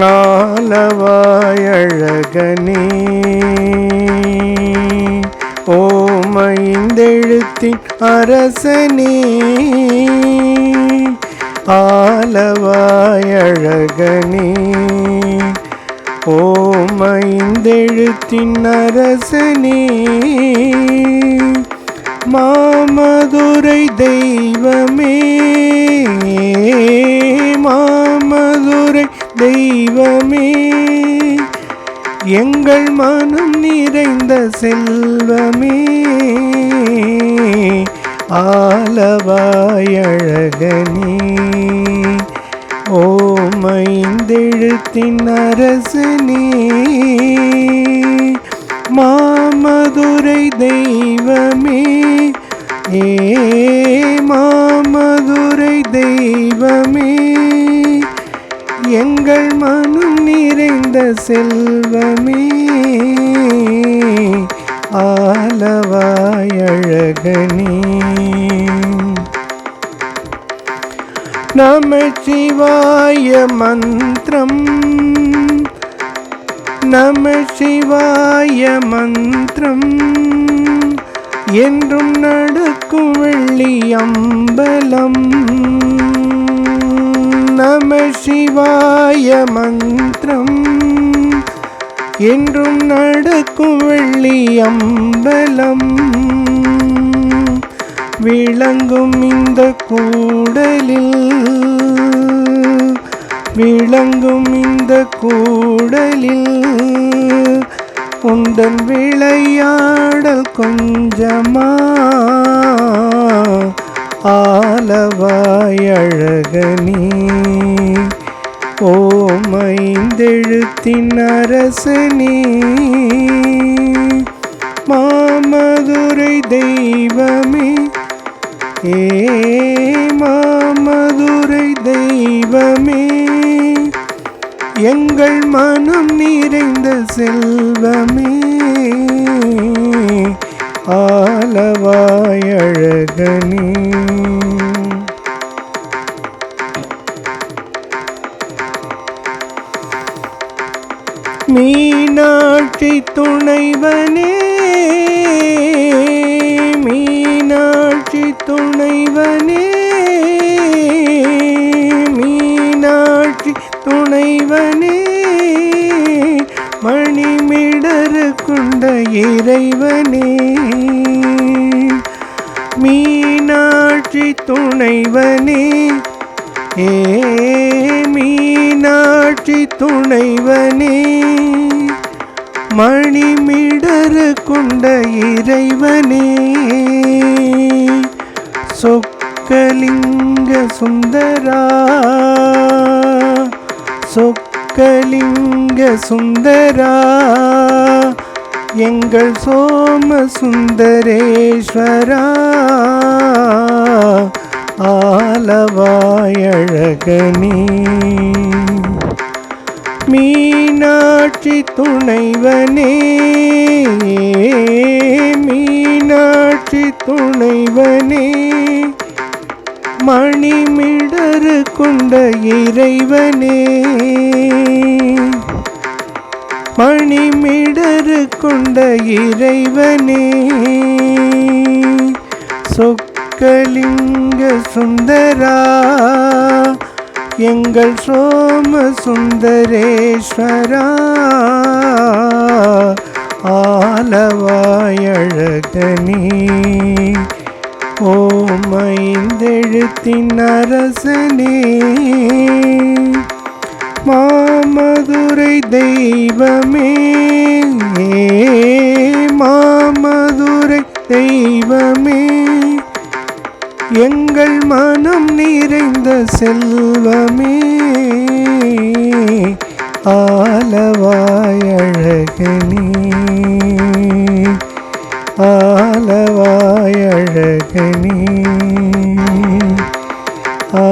ஆலவாயழகனே ஓமைந்தெழுத்தின் அரசனே. ஆலவாயழகனே. ஓமைந்தெழுத்தின் அரசனே. மாமதுரை தெய்வமே. எங்கள் மனம் நிறைந்த செல்வமே. ஆலவாயழகனே. ஓமைந்தெழுத்தின் அரசனே. மாமதுரை தெய்வமே. ஏ நிறைந்த செல்வமே ஆலவாயழகனே. நமச்சிவாய மந்திரம் நமசிவாய மந்திரம் என்றும் நடக்கும் வெள்ளியம்பலம் நம சிவாய மந்திரம் என்றும் நடக்கும் வெள்ளி அம்பலம். விளங்கும் இந்த கூடலில் விளங்கும் இந்த கூடலில் உந்தன் விளையாடல் கொஞ்சமா ஆலவாயழகனே ஓமைந்தெழுத்தின் அரசனே மாமதுரை தெய்வமே. ஏ மாமதுரை தெய்வமே. எங்கள் மனம் நிறைந்த செல்வமே. ஆலவாயழகனே. மீனாட்சி துணைவனே மீனாட்சி துணைவனே மீனாட்சி துணைவனே. மணிமிடரு கொண்ட இறைவனே மீனாட்சி துணைவனே. ஏ மீனாட்சி துணைவனே. மணிமிடரு கொண்ட இறைவனே. சொக்கலிங்க சுந்தரா. சொக்கலிங்க சுந்தரா. எங்கள் சோம சுந்தரேஸ்வரா. ஆலவாயழகனே. மீனாட்சி துணைவனே மீனாட்சி துணைவனே. மணிமிடரு கொண்ட இறைவனே மணிமிடரு கொண்ட இறைவனே. சொக்கலிங்க சுந்தரா எங்கள் சோம சுந்தரேஸ்வரா ஆலவாயழகனே. ஓமைந்தெழுத்தின் அரசனே மாமதுரை தெய்வமே. மாமதுரை தெய்வமே எங்கள் மனம் நிறைந்த செல்வமே. ஆலவாயழகனே ஆலவாயழகனே ஆ